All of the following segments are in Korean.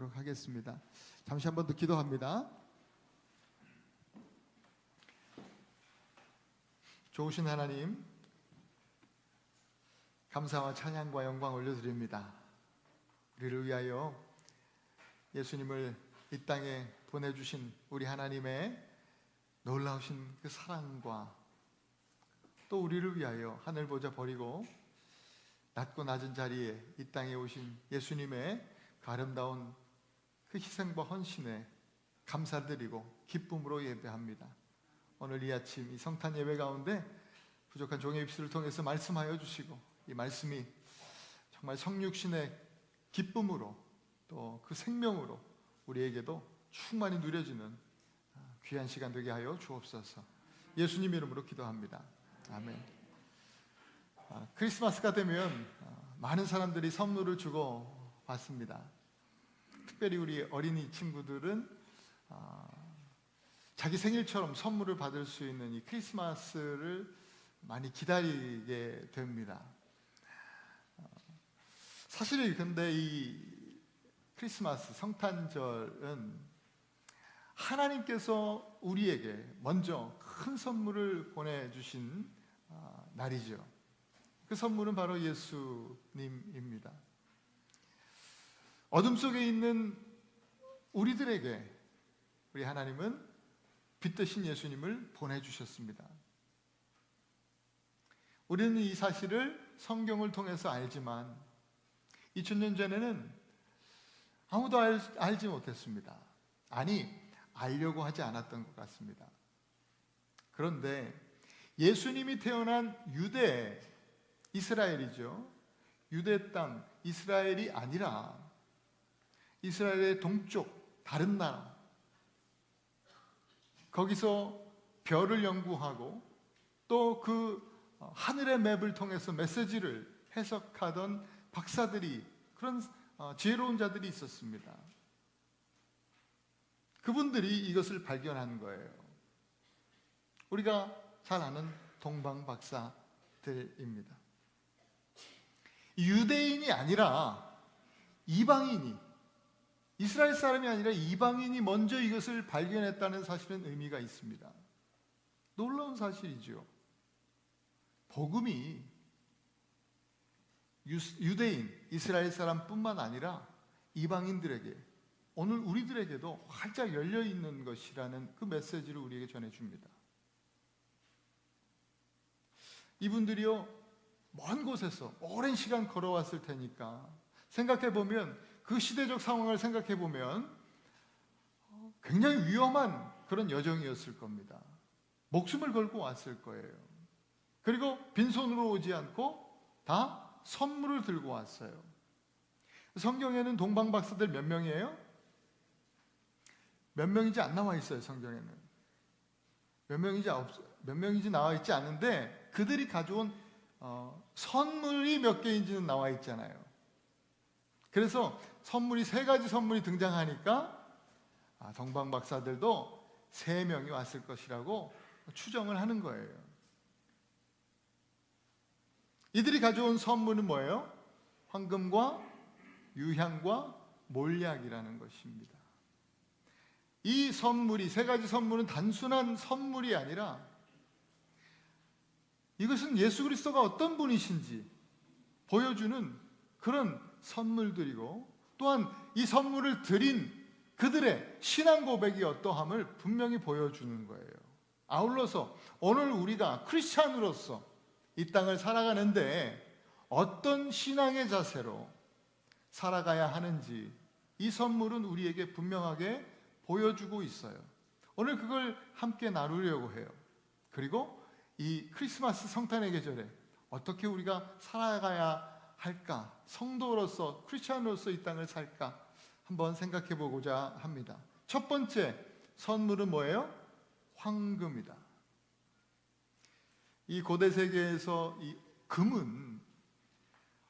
하도록 하겠습니다. 잠시 한 번 더 기도합니다. 좋으신 하나님, 감사와 찬양과 영광 올려드립니다. 우리를 위하여 예수님을 이 땅에 보내주신 우리 하나님의 놀라우신 그 사랑과 또 우리를 위하여 하늘 보자 버리고 낮고 낮은 자리에 이 땅에 오신 예수님의 그 아름다운 그 희생과 헌신에 감사드리고 기쁨으로 예배합니다. 오늘 이 아침 이 성탄 예배 가운데 부족한 종의 입술을 통해서 말씀하여 주시고 이 말씀이 정말 성육신의 기쁨으로 또 그 생명으로 우리에게도 충만히 누려지는 귀한 시간 되게 하여 주옵소서. 예수님 이름으로 기도합니다. 아멘. 아, 크리스마스가 되면 아, 많은 사람들이 선물을 주고 받습니다. 특별히 우리 어린이 친구들은 아, 자기 생일처럼 선물을 받을 수 있는 이 크리스마스를 많이 기다리게 됩니다. 어, 사실 근데 이 크리스마스 성탄절은 하나님께서 우리에게 먼저 큰 선물을 보내주신 아, 날이죠. 그 선물은 바로 예수님입니다. 어둠 속에 있는 우리들에게 우리 하나님은 빛 대신 예수님을 보내주셨습니다. 우리는 이 사실을 성경을 통해서 알지만 2000년 전에는 아무도 알, 알지 못했습니다. 아니, 알려고 하지 않았던 것 같습니다. 그런데 예수님이 태어난 유대, 이스라엘이죠. 유대 땅, 이스라엘이 아니라 이스라엘의 동쪽, 다른 나라. 거기서 별을 연구하고 또 그 하늘의 맵을 통해서 메시지를 해석하던 박사들이 그런 어, 지혜로운 자들이 있었습니다. 그분들이 이것을 발견한 거예요. 우리가 잘 아는 동방 박사들입니다. 유대인이 아니라 이방인이 이스라엘 사람이 아니라 이방인이 먼저 이것을 발견했다는 사실은 의미가 있습니다. 놀라운 사실이죠. 복음이 유대인, 이스라엘 사람뿐만 아니라 이방인들에게 오늘 우리들에게도 활짝 열려 있는 것이라는 그 메시지를 우리에게 전해 줍니다. 이분들이요 먼 곳에서 오랜 시간 걸어왔을 테니까 생각해 보면 그 시대적 상황을 생각해 보면 굉장히 위험한 그런 여정이었을 겁니다. 목숨을 걸고 왔을 거예요. 그리고 빈손으로 오지 않고 다 선물을 들고 왔어요. 성경에는 동방 박사들 몇 명이에요? 몇 명인지 안 나와 있어요, 성경에는. 몇 명인지 몇 명인지 나와 있지 않은데 그들이 가져온 어, 선물이 몇 개인지는 나와 있잖아요. 그래서 선물이 세 가지 선물이 등장하니까 아, 동방 박사들도 세 명이 왔을 것이라고 추정을 하는 거예요. 이들이 가져온 선물은 뭐예요? 황금과 유향과 몰약이라는 것입니다. 이 선물이 세 가지 선물은 단순한 선물이 아니라 이것은 예수 그리스도가 어떤 분이신지 보여주는 그런 선물들이고 또한 이 선물을 드린 그들의 신앙 고백이 어떠함을 분명히 보여주는 거예요. 아울러서 오늘 우리가 크리스찬으로서 이 땅을 살아가는데 어떤 신앙의 자세로 살아가야 하는지 이 선물은 우리에게 분명하게 보여주고 있어요. 오늘 그걸 함께 나누려고 해요. 그리고 이 크리스마스 성탄의 계절에 어떻게 우리가 살아가야 할까? 성도로서 크리스천으로서 이 땅을 살까? 한번 생각해 보고자 합니다. 첫 번째 선물은 뭐예요? 황금이다. 이 고대 세계에서 이 금은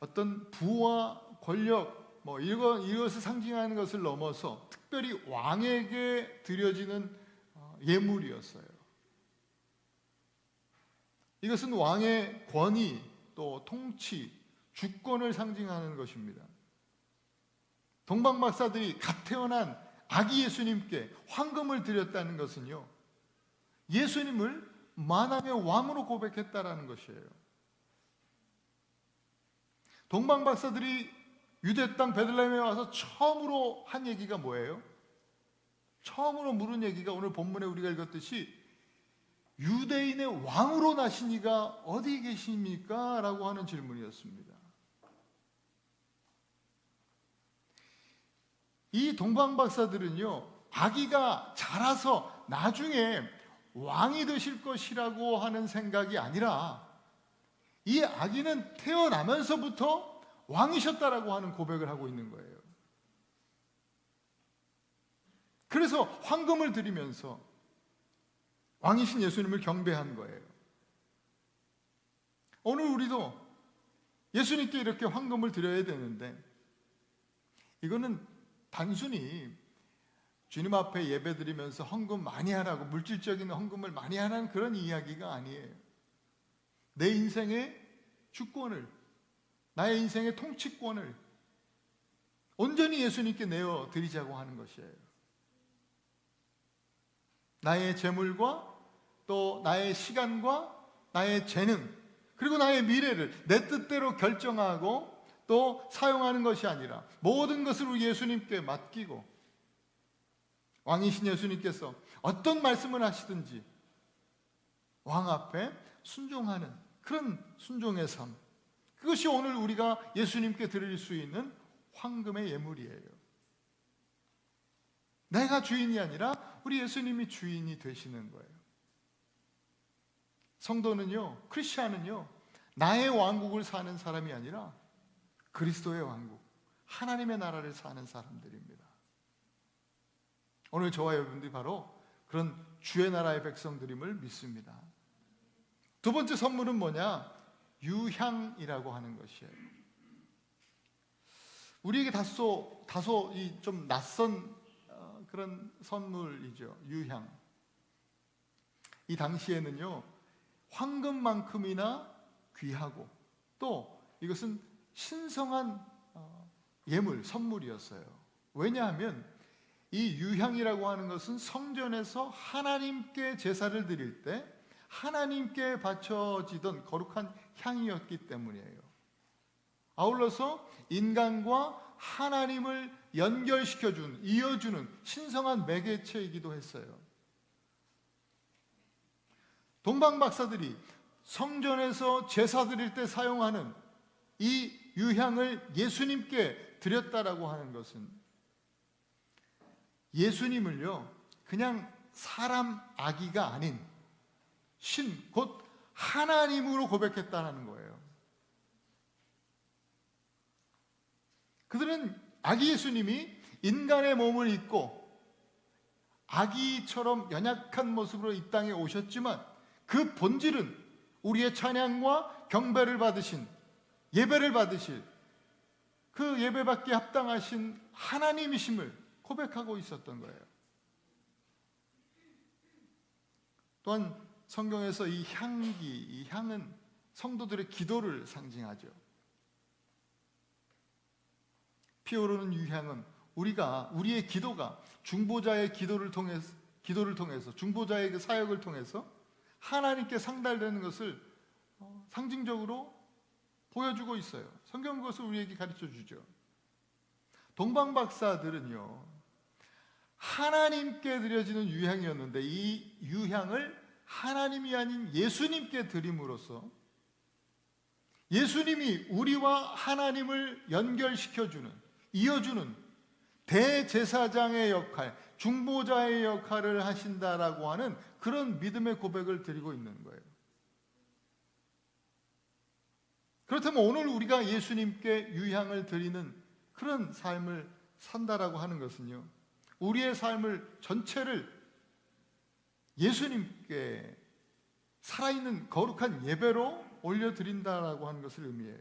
어떤 부와 권력 뭐 이것 이것을 상징하는 것을 넘어서 특별히 왕에게 드려지는 어, 예물이었어요. 이것은 왕의 권위 또 통치, 주권을 상징하는 것입니다. 동방 박사들이 갓 태어난 아기 예수님께 황금을 드렸다는 것은요. 예수님을 만왕의 왕으로 고백했다라는 것이에요. 동방 박사들이 유대 땅 베들레헴에 와서 처음으로 한 얘기가 뭐예요? 처음으로 물은 얘기가 오늘 본문에 우리가 읽었듯이 유대인의 왕으로 나신 이가 어디 계십니까? 라고 하는 질문이었습니다. 이 동방 박사들은요, 아기가 자라서 나중에 왕이 되실 것이라고 하는 생각이 아니라 이 아기는 태어나면서부터 왕이셨다라고 하는 고백을 하고 있는 거예요. 그래서 황금을 드리면서 왕이신 예수님을 경배한 거예요. 오늘 우리도 예수님께 이렇게 황금을 드려야 되는데 이거는 단순히 주님 앞에 예배 드리면서 헌금 많이 하라고 물질적인 헌금을 많이 하라는 그런 이야기가 아니에요. 내 인생의 주권을 나의 인생의 통치권을 온전히 예수님께 내어 드리자고 하는 것이에요. 나의 재물과 또 나의 시간과 나의 재능 그리고 나의 미래를 내 뜻대로 결정하고 또 사용하는 것이 아니라 모든 것을 우리 예수님께 맡기고 왕이신 예수님께서 어떤 말씀을 하시든지 왕 앞에 순종하는 그런 순종의 삶. 그것이 오늘 우리가 예수님께 드릴 수 있는 황금의 예물이에요. 내가 주인이 아니라 우리 예수님이 주인이 되시는 거예요. 성도는요, 크리스천은요, 나의 왕국을 사는 사람이 아니라 그리스도의 왕국, 하나님의 나라를 사는 사람들입니다. 오늘 저와 여러분들이 바로 그런 주의 나라의 백성들임을 믿습니다. 두 번째 선물은 뭐냐? 유향이라고 하는 것이에요. 우리에게 다소 다소 좀 낯선 어, 그런 선물이죠. 유향. 이 당시에는요 황금만큼이나 귀하고 또 이것은 신성한 어, 예물 선물이었어요. 왜냐하면 이 유향이라고 하는 것은 성전에서 하나님께 제사를 드릴 때 하나님께 바쳐지던 거룩한 향이었기 때문이에요. 아울러서 인간과 하나님을 연결시켜준, 이어주는 신성한 매개체이기도 했어요. 동방 박사들이 성전에서 제사 드릴 때 사용하는 이 유향을 예수님께 드렸다라고 하는 것은 예수님을요, 그냥 사람 아기가 아닌 신, 곧 하나님으로 고백했다는 거예요. 그들은 아기 예수님이 인간의 몸을 입고 아기처럼 연약한 모습으로 이 땅에 오셨지만 그 본질은 우리의 찬양과 경배를 받으신 예배를 받으실 그 예배받기 합당하신 하나님이심을 고백하고 있었던 거예요. 또한 성경에서 이 향기, 이 향은 성도들의 기도를 상징하죠. 피어오르는 유향은 우리가 우리의 기도가 중보자의 기도를 통해서 기도를 통해서 중보자의 그 사역을 통해서 하나님께 상달되는 것을 어, 상징적으로 보여주고 있어요. 성경 그것을 우리에게 가르쳐 주죠. 동방 박사들은요 하나님께 드려지는 유향이었는데 이 유향을 하나님이 아닌 예수님께 드림으로써 예수님이 우리와 하나님을 연결시켜주는, 이어주는 대제사장의 역할, 중보자의 역할을 하신다라고 하는 그런 믿음의 고백을 드리고 있는 거예요. 그렇다면 오늘 우리가 예수님께 유향을 드리는 그런 삶을 산다라고 하는 것은요. 우리의 삶을 전체를 예수님께 살아있는 거룩한 예배로 올려드린다라고 하는 것을 의미해요.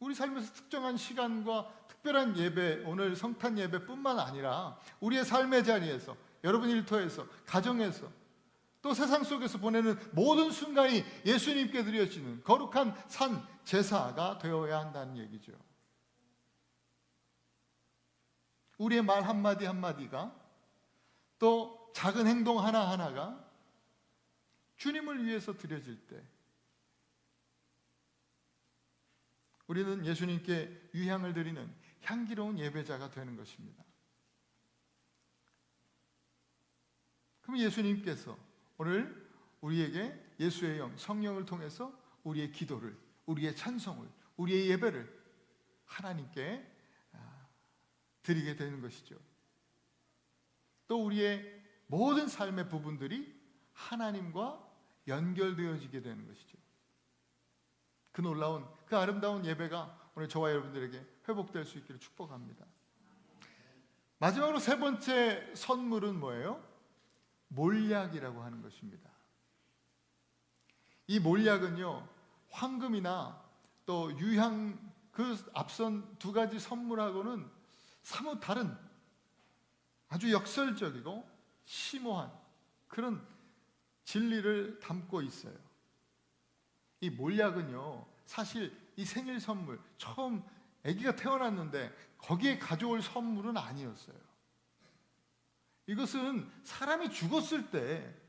우리 삶에서 특정한 시간과 특별한 예배, 오늘 성탄 예배뿐만 아니라 우리의 삶의 자리에서, 여러분 일터에서, 가정에서, 또 세상 속에서 보내는 모든 순간이 예수님께 드려지는 거룩한 산 제사가 되어야 한다는 얘기죠. 우리의 말 한마디 한마디가 또 작은 행동 하나하나가 주님을 위해서 드려질 때 우리는 예수님께 유향을 드리는 향기로운 예배자가 되는 것입니다. 그럼 예수님께서 오늘 우리에게 예수의 영, 성령을 통해서 우리의 기도를, 우리의 찬송을, 우리의 예배를 하나님께 아, 드리게 되는 것이죠. 또 우리의 모든 삶의 부분들이 하나님과 연결되어지게 되는 것이죠. 그 놀라운, 그 아름다운 예배가 오늘 저와 여러분들에게 회복될 수 있기를 축복합니다. 마지막으로 세 번째 선물은 뭐예요? 몰약이라고 하는 것입니다. 이 몰약은요, 황금이나 또 유향 그 앞선 두 가지 선물하고는 사뭇 다른 아주 역설적이고 심오한 그런 진리를 담고 있어요. 이 몰약은요, 사실 이 생일 선물, 처음 아기가 태어났는데 거기에 가져올 선물은 아니었어요. 이것은 사람이 죽었을 때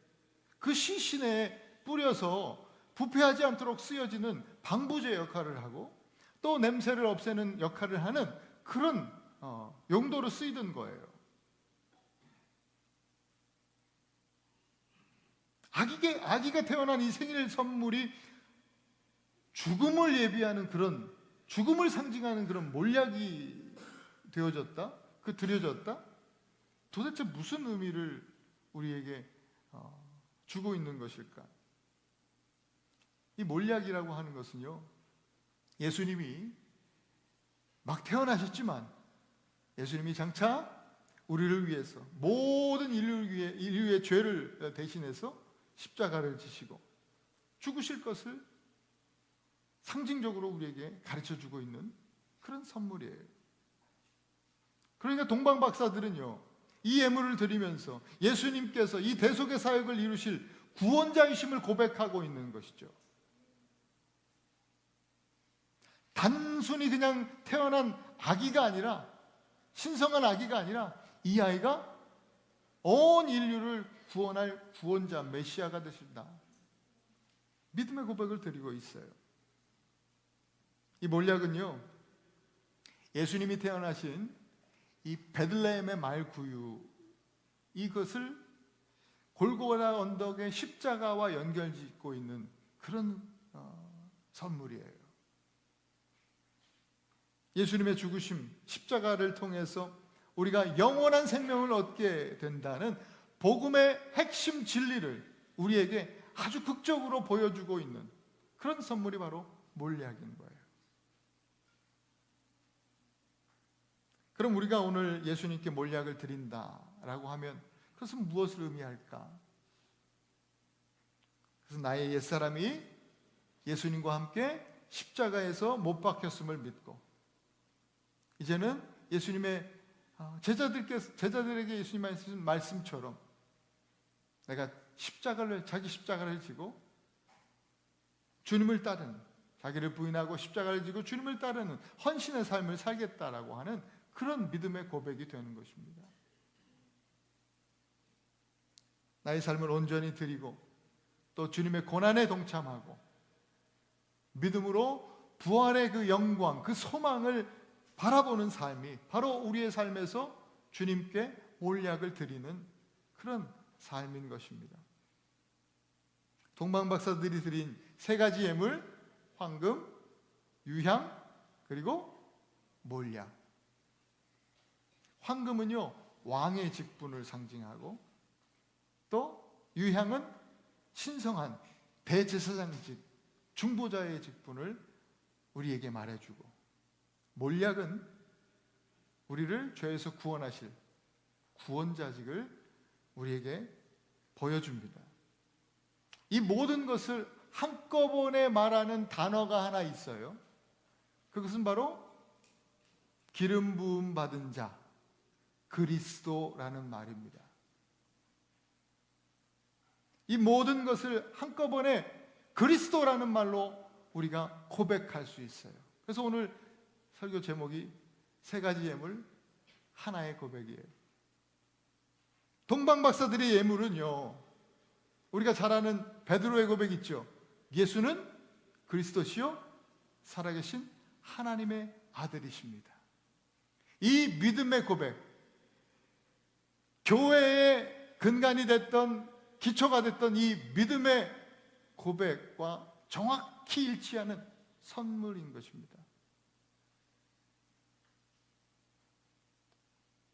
그 시신에 뿌려서 부패하지 않도록 쓰여지는 방부제 역할을 하고 또 냄새를 없애는 역할을 하는 그런 어, 용도로 쓰이던 거예요. 아기가, 아기가 태어난 이 생일 선물이 죽음을 예비하는 그런 죽음을 상징하는 그런 몰약이 되어졌다? 그 드려졌다? 도대체 무슨 의미를 우리에게 어, 주고 있는 것일까? 이 몰약이라고 하는 것은요, 예수님이 막 태어나셨지만 예수님이 장차 우리를 위해서 모든 인류를 위해 인류의 죄를 대신해서 십자가를 지시고 죽으실 것을 상징적으로 우리에게 가르쳐 주고 있는 그런 선물이에요. 그러니까 동방 박사들은요. 이 예물을 드리면서 예수님께서 이 대속의 사역을 이루실 구원자이심을 고백하고 있는 것이죠. 단순히 그냥 태어난 아기가 아니라 신성한 아기가 아니라 이 아이가 온 인류를 구원할 구원자 메시아가 되신다. 믿음의 고백을 드리고 있어요. 이 몰약은요. 예수님이 태어나신 이 베들레헴의 말구유 이것을 골고라 언덕의 십자가와 연결짓고 있는 그런 어, 선물이에요. 예수님의 죽으심 십자가를 통해서 우리가 영원한 생명을 얻게 된다는 복음의 핵심 진리를 우리에게 아주 극적으로 보여주고 있는 그런 선물이 바로 몰약인 거예요. 그럼 우리가 오늘 예수님께 몰약을 드린다라고 하면 그것은 무엇을 의미할까? 그래서 나의 옛사람이 예수님과 함께 십자가에서 못 박혔음을 믿고 이제는 예수님의 어, 제자들께 제자들에게 예수님 말씀 말씀처럼 내가 십자가를 자기 십자가를 지고 주님을 따르는 자기를 부인하고 십자가를 지고 주님을 따르는 헌신의 삶을 살겠다라고 하는 그런 믿음의 고백이 되는 것입니다. 나의 삶을 온전히 드리고 또 주님의 고난에 동참하고 믿음으로 부활의 그 영광, 그 소망을 바라보는 삶이 바로 우리의 삶에서 주님께 올약을 드리는 그런 삶인 것입니다. 동방 박사들이 드린 세 가지 예물, 황금, 유향, 그리고 몰약. 황금은요, 왕의 직분을 상징하고 또 유향은 신성한 대제사장직, 중보자의 직분을 우리에게 말해주고 몰약은 우리를 죄에서 구원하실 구원자직을 우리에게 보여줍니다. 이 모든 것을 한꺼번에 말하는 단어가 하나 있어요. 그것은 바로 기름 부음 받은 자, 그리스도라는 말입니다. 이 모든 것을 한꺼번에 그리스도라는 말로 우리가 고백할 수 있어요. 그래서 오늘 설교 제목이 세 가지 예물 하나의 고백이에요. 동방박사들의 예물은요. 우리가 잘 아는 베드로의 고백 있죠. 예수는 그리스도시요 살아계신 하나님의 아들이십니다. 이 믿음의 고백, 교회의 근간이 됐던 기초가 됐던 이 믿음의 고백과 정확히 일치하는 선물인 것입니다.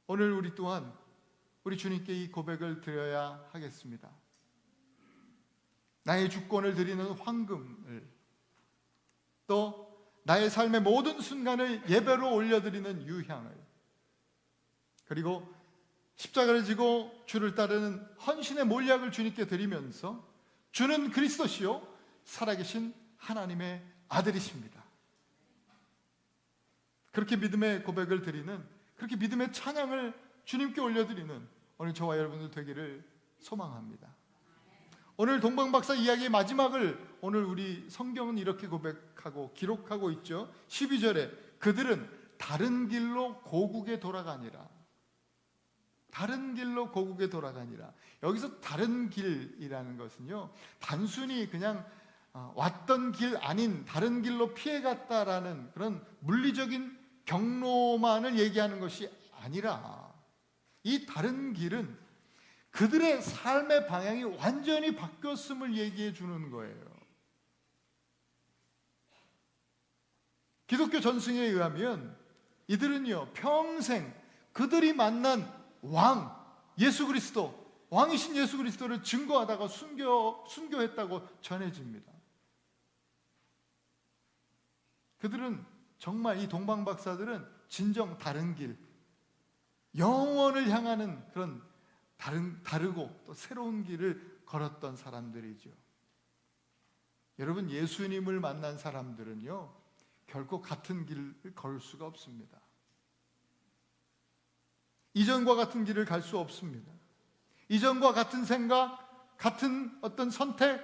오늘 우리 또한 우리 주님께 이 고백을 드려야 하겠습니다. 나의 주권을 드리는 황금을 또 나의 삶의 모든 순간을 예배로 올려드리는 유향을 그리고 십자가를 지고 주를 따르는 헌신의 몰약을 주님께 드리면서 주는 그리스도시요 살아계신 하나님의 아들이십니다. 그렇게 믿음의 고백을 드리는 그렇게 믿음의 찬양을 주님께 올려드리는 오늘 저와 여러분들 되기를 소망합니다. 오늘 동방박사 이야기의 마지막을 오늘 우리 성경은 이렇게 고백하고 기록하고 있죠. 12절에 그들은 다른 길로 고국에 돌아가니라. 다른 길로 고국에 돌아가니라. 여기서 다른 길이라는 것은요. 단순히 그냥 어, 왔던 길 아닌 다른 길로 피해갔다라는 그런 물리적인 경로만을 얘기하는 것이 아니라 이 다른 길은 그들의 삶의 방향이 완전히 바뀌었음을 얘기해 주는 거예요. 기독교 전승에 의하면 이들은요, 평생 그들이 만난 왕, 예수 그리스도, 왕이신 예수 그리스도를 증거하다가 순교, 순교했다고 전해집니다. 그들은 정말 이 동방 박사들은 진정 다른 길, 영원을 향하는 그런 다른, 다르고 또 새로운 길을 걸었던 사람들이죠. 여러분, 예수님을 만난 사람들은요, 결코 같은 길을 걸을 수가 없습니다. 이전과 같은 길을 갈 수 없습니다. 이전과 같은 생각, 같은 어떤 선택,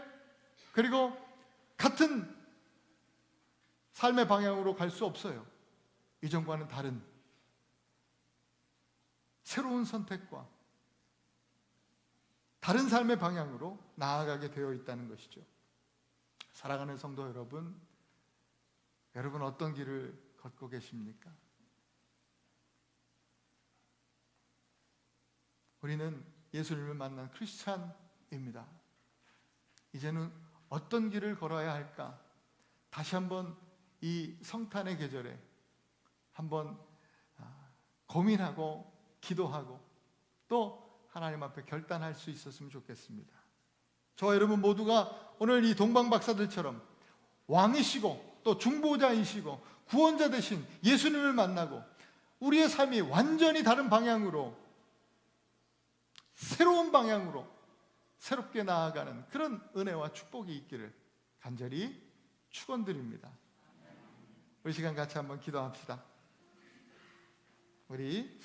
그리고 같은 삶의 방향으로 갈 수 없어요. 이전과는 다른 새로운 선택과 다른 삶의 방향으로 나아가게 되어 있다는 것이죠. 사랑하는 성도 여러분, 여러분 어떤 길을 걷고 계십니까? 우리는 예수님을 만난 크리스찬입니다. 이제는 어떤 길을 걸어야 할까? 다시 한번 이 성탄의 계절에 한번 아, 고민하고 기도하고 또 하나님 앞에 결단할 수 있었으면 좋겠습니다. 저와 여러분 모두가 오늘 이 동방 박사들처럼 왕이시고 또 중보자이시고 구원자 되신 예수님을 만나고 우리의 삶이 완전히 다른 방향으로 새로운 방향으로 새롭게 나아가는 그런 은혜와 축복이 있기를 간절히 축원드립니다. 우리 시간 같이 한번 기도합시다. 우리